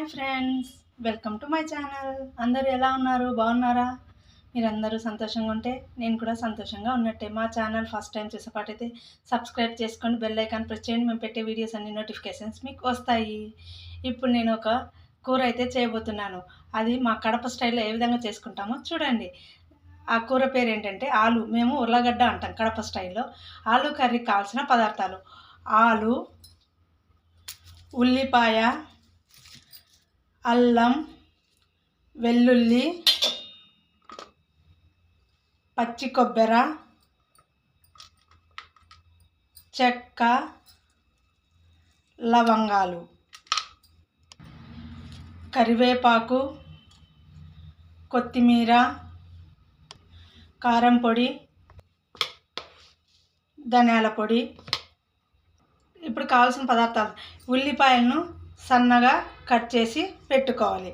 Hi friends welcome to my channel. అందరూ ఎలా ఉన్నారు? బాగున్నారా? మీరందరూ సంతోషంగా ఉంటే నేను కూడా సంతోషంగా ఉన్నట్టే. మా ఛానల్ ఫస్ట్ టైం చూసేపాటైతే సబ్స్క్రైబ్ చేసుకొని బెల్ ఐకాన్ ప్రెస్ చేయండి. మేము పెట్టే వీడియోస్ అన్ని నోటిఫికేషన్స్ మీకు వస్తాయి. ఇప్పుడు నేను ఒక కూర అయితే చేయబోతున్నాను. అది మా కడప స్టైల్లో ఏ విధంగా చేసుకుంటామో చూడండి. ఆ కూర పేరు ఏంటంటే ఆలు. మేము ఉర్లగడ్డ అంటాం కడప స్టైల్లో. ఆలు కర్రీ కావాల్సిన పదార్థాలు. ఆలు ఉల్లిపాయ అల్లం వెల్లుల్లి పచ్చి కొబ్బరి చెక్క లవంగాలు కరివేపాకు కొత్తిమీర కారం పొడి ధనియాల పొడి. ఇప్పుడు కావాల్సిన పదార్థాలు. ఉల్లిపాయలను సన్నగా కట్ చేసి పెట్టుకోవాలి.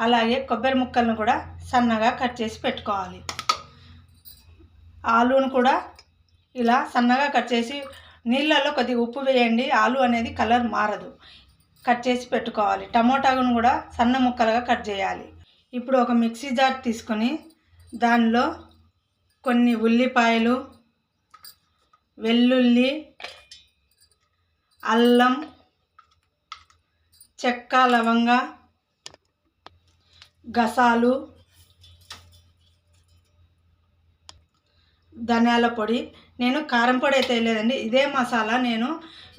అలాగే కొబ్బరి ముక్కలను కూడా సన్నగా కట్ చేసి పెట్టుకోవాలి. ఆలూను కూడా ఇలా సన్నగా కట్ చేసి నీళ్ళల్లో కొద్దిగా ఉప్పు వేయండి. ఆలు అనేది కలర్ మారదు. కట్ చేసి పెట్టుకోవాలి. టమోటాను కూడా సన్న ముక్కలుగా కట్ చేయాలి. ఇప్పుడు ఒక మిక్సీ జార్ తీసుకొని దానిలో కొన్ని ఉల్లిపాయలు వెల్లుల్లి అల్లం చెక్క లవంగ గసాలు ధనియాల పొడి. నేను కారం పొడి అయితే వేయలేదండి. ఇదే మసాలా నేను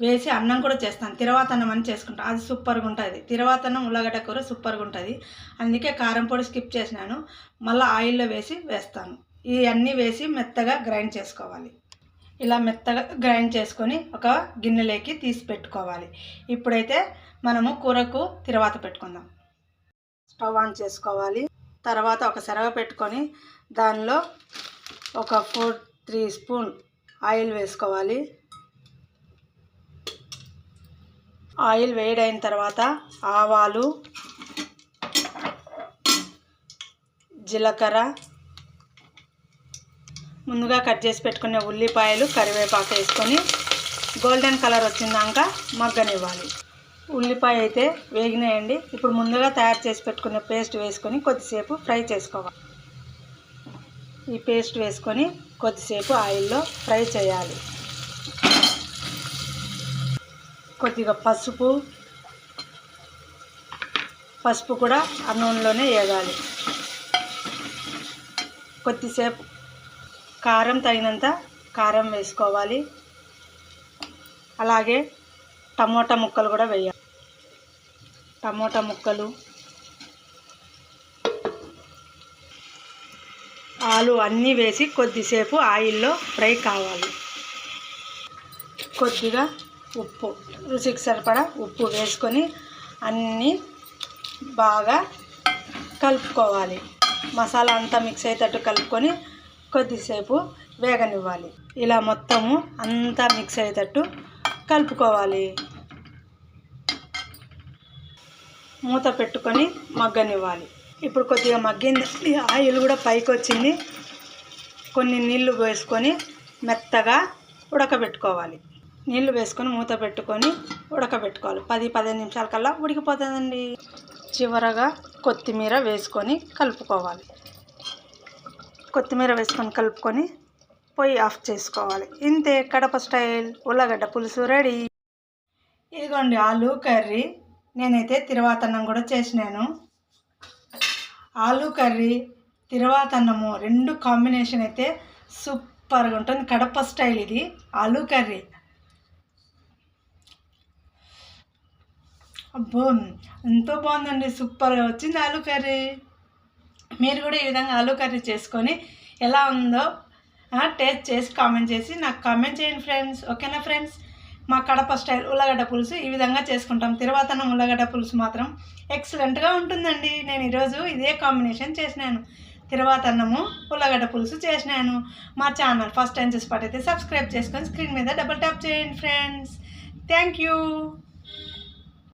వేసి అన్నం కూడా చేస్తాను. తిరవాతన్నం అని చేసుకుంటాను అది సూపర్గా ఉంటుంది. తిరవాతన్నం ఉల్లగడ్డ కూర సూపర్గా ఉంటుంది. అందుకే కారం పొడి స్కిప్ చేసినాను. మళ్ళీ ఆయిల్లో వేసి వేస్తాను. ఇవన్నీ వేసి మెత్తగా గ్రైండ్ చేసుకోవాలి. ఇలా మెత్తగా గ్రైండ్ చేసుకొని ఒక గిన్నెలోకి తీసి పెట్టుకోవాలి. ఇప్పుడైతే మనము కూరకు తర్వాత పెట్టుకుందాం. స్టవ్ ఆన్ చేసుకోవాలి. తర్వాత ఒక సెరవ పెట్టుకొని దానిలో ఒక ఫోర్ త్రీ స్పూన్ ఆయిల్ వేసుకోవాలి. ఆయిల్ వేడైన తర్వాత ఆవాలు జీలకర్ర ముందుగా కట్ చేసి పెట్టుకునే ఉల్లిపాయలు కరివేపాకు వేసుకొని గోల్డెన్ కలర్ వచ్చిందాక మగ్గనివ్వాలి. ఉల్లిపాయ అయితే వేగినాయండి. ఇప్పుడు ముందుగా తయారు చేసి పెట్టుకునే పేస్ట్ వేసుకొని కొద్దిసేపు ఫ్రై చేసుకోవాలి. ఈ పేస్ట్ వేసుకొని కొద్దిసేపు ఆయిల్లో ఫ్రై చేయాలి. కొద్దిగా పసుపు పసుపు కూడా ఆ నూనెలోనే వేగాలి కొద్దిసేపు కారం తగినంత కారం వేసుకోవాలి. అలాగే టమోటా ముక్కలు కూడా వేయాలి. టమోటా ముక్కలు ఆలు అన్నీ వేసి కొద్దిసేపు ఆయిల్లో ఫ్రై కావాలి. కొద్దిగా ఉప్పు రుచికి సరిపడా ఉప్పు వేసుకొని అన్నీ బాగా కలుపుకోవాలి. మసాలా అంతా మిక్స్ అయ్యేటట్టు కలుపుకొని కొద్దిసేపు వేగనివ్వాలి. ఇలా మొత్తము అంతా మిక్స్ అయ్యేటట్టు కలుపుకోవాలి. మూత పెట్టుకొని మగ్గనివ్వాలి. ఇప్పుడు కొద్దిగా మగ్గింది. ఆయిల్ కూడా పైకి వచ్చింది. కొన్ని నీళ్ళు వేసుకొని మెత్తగా ఉడకబెట్టుకోవాలి. నీళ్ళు వేసుకొని మూత పెట్టుకొని ఉడకబెట్టుకోవాలి. పది పదిహేను నిమిషాల కల్లా ఉడికిపోతుందండి. చివరగా కొత్తిమీర వేసుకొని కలుపుకోవాలి. కొత్తిమీర వేసుకొని కలుపుకొని పొయ్యి ఆఫ్ చేసుకోవాలి. ఇంతే కడప స్టైల్ ఉల్లగడ్డ పులుసు రెడీ. ఇదిగోండి ఆలు కర్రీ. నేనైతే తిరువాతన్నం కూడా చేసినాను. ఆలు కర్రీ తిరువాతన్నము రెండు కాంబినేషన్ అయితే సూపర్గా ఉంటుంది. కడప స్టైల్ ఇది. ఆలు కర్రీ. అబ్బో ఎంతో బాగుందండి. సూపర్గా వచ్చింది ఆలు కర్రీ. మీరు కూడా ఈ విధంగా ఆలు కర్రీ చేసుకొని ఎలా ఉందో టేస్ట్ చేసి కామెంట్ చేసి నాకు కామెంట్ చేయండి ఫ్రెండ్స్ ఓకేనా ఫ్రెండ్స్ మా కడప స్టైల్ ఉల్లగడ్డ పులుసు ఈ విధంగా చేసుకుంటాం. తిరువాతనం ఉల్లగడ్డ పులుసు మాత్రం ఎక్సలెంట్గా ఉంటుందండి. నేను ఈరోజు ఇదే కాంబినేషన్ చేసినాను. తిరువాతన్నము ఉల్లగడ్డ పులుసు చేసినాను. మా ఛానల్ ఫస్ట్ టైం చూసి అయితే సబ్స్క్రైబ్ చేసుకొని స్క్రీన్ మీద డబుల్ ట్యాప్ చేయండి ఫ్రెండ్స్ థ్యాంక్ యూ